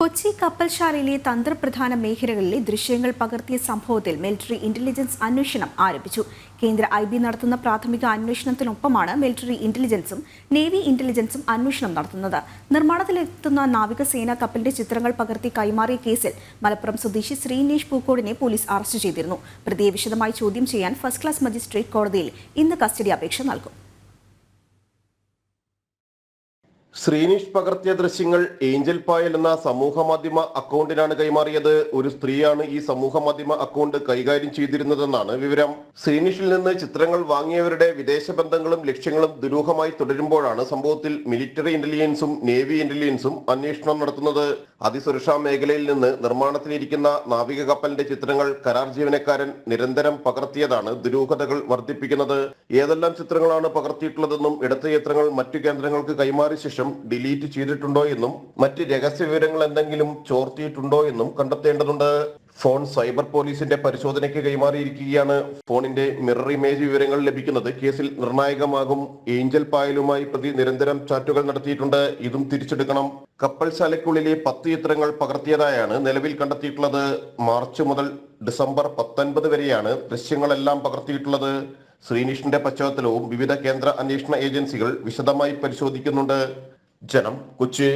കൊച്ചി കപ്പൽശാലയിലെ തന്ത്രപ്രധാന മേഖലകളിലെ ദൃശ്യങ്ങൾ പകർത്തിയ സംഭവത്തിൽ മിലിറ്ററി ഇന്റലിജൻസ് അന്വേഷണം ആരംഭിച്ചു. കേന്ദ്ര ഐ ബി നടത്തുന്ന പ്രാഥമിക അന്വേഷണത്തിനൊപ്പമാണ് മിലിറ്ററി ഇന്റലിജൻസും നേവി ഇന്റലിജൻസും അന്വേഷണം നടത്തുന്നത്. നിർമ്മാണത്തിലെത്തുന്ന നാവികസേന കപ്പലിന്റെ ചിത്രങ്ങൾ പകർത്തി കൈമാറിയ കേസിൽ മലപ്പുറം സ്വദേശി ശ്രീനേഷ് പൂക്കോടിനെ പോലീസ് അറസ്റ്റ് ചെയ്തിരുന്നു. പ്രതിയെ വിശദമായി ചോദ്യം ചെയ്യാൻ ഫസ്റ്റ് ക്ലാസ് മജിസ്ട്രേറ്റ് കോടതിയിൽ ഇന്ന് കസ്റ്റഡി അപേക്ഷ നൽകും. ശ്രീനിഷ് പകർത്തിയ ദൃശ്യങ്ങൾ ഏഞ്ചൽ പായൽ എന്ന സമൂഹ മാധ്യമ അക്കൗണ്ടിനാണ് കൈമാറിയത്. ഒരു സ്ത്രീയാണ് ഈ സമൂഹ മാധ്യമ അക്കൗണ്ട് കൈകാര്യം ചെയ്തിരുന്നതെന്നാണ് വിവരം. ശ്രീനിഷിൽ നിന്ന് ചിത്രങ്ങൾ വാങ്ങിയവരുടെ വിദേശ ബന്ധങ്ങളും ലക്ഷ്യങ്ങളും ദുരൂഹമായി തുടരുമ്പോഴാണ് സംഭവത്തിൽ മിലിറ്ററി ഇന്റലിജൻസും നേവി ഇന്റലിജൻസും അന്വേഷണം നടത്തുന്നത്. അതിസുരക്ഷാ മേഖലയിൽ നിന്ന് നിർമ്മാണത്തിലിരിക്കുന്ന നാവിക കപ്പലിന്റെ ചിത്രങ്ങൾ കരാർ ജീവനക്കാരൻ നിരന്തരം പകർത്തിയതാണ് ദുരൂഹതകൾ വർദ്ധിപ്പിക്കുന്നത്. ഏതെല്ലാം ചിത്രങ്ങളാണ് പകർത്തിയിട്ടുള്ളതെന്നും ഇടത്ത ചിത്രങ്ങൾ മറ്റു കേന്ദ്രങ്ങൾക്ക് കൈമാറിയ ശേഷം ഡിലീറ്റ് ചെയ്തിട്ടുണ്ടോ എന്നും മറ്റ് രഹസ്യ വിവരങ്ങൾ എന്തെങ്കിലും ചോർത്തിയിട്ടുണ്ടോ എന്നും കണ്ടെത്തേണ്ടതുണ്ട്. ഫോൺ സൈബർ പോലീസിന്റെ പരിശോധനയ്ക്ക് കൈമാറിയിരിക്കുകയാണ്. ഫോണിന്റെ മിറർ ഇമേജ് വിവരങ്ങൾ ലഭിക്കുന്നത് കേസിൽ നിർണായകമാകും. ഏഞ്ചൽ പായലുമായി പ്രതി നിരന്തരം ചാറ്റുകൾ നടത്തിയിട്ടുണ്ട്. ഇതും തിരിച്ചെടുക്കണം. കപ്പൽശാലയ്ക്കുള്ളിലെ പത്ത് ചിത്രങ്ങൾ പകർത്തിയതായാണ് നിലവിൽ കണ്ടെത്തിയിട്ടുള്ളത്. മാർച്ച് മുതൽ ഡിസംബർ പത്തൊൻപത് വരെയാണ് ദൃശ്യങ്ങളെല്ലാം പകർത്തിയിട്ടുള്ളത്. ശ്രീനിഷിന്റെ പശ്ചാത്തലവും വിവിധ കേന്ദ്ര അന്വേഷണ ഏജൻസികൾ വിശദമായി പരിശോധിക്കുന്നുണ്ട്. ജനം കൊച്ചി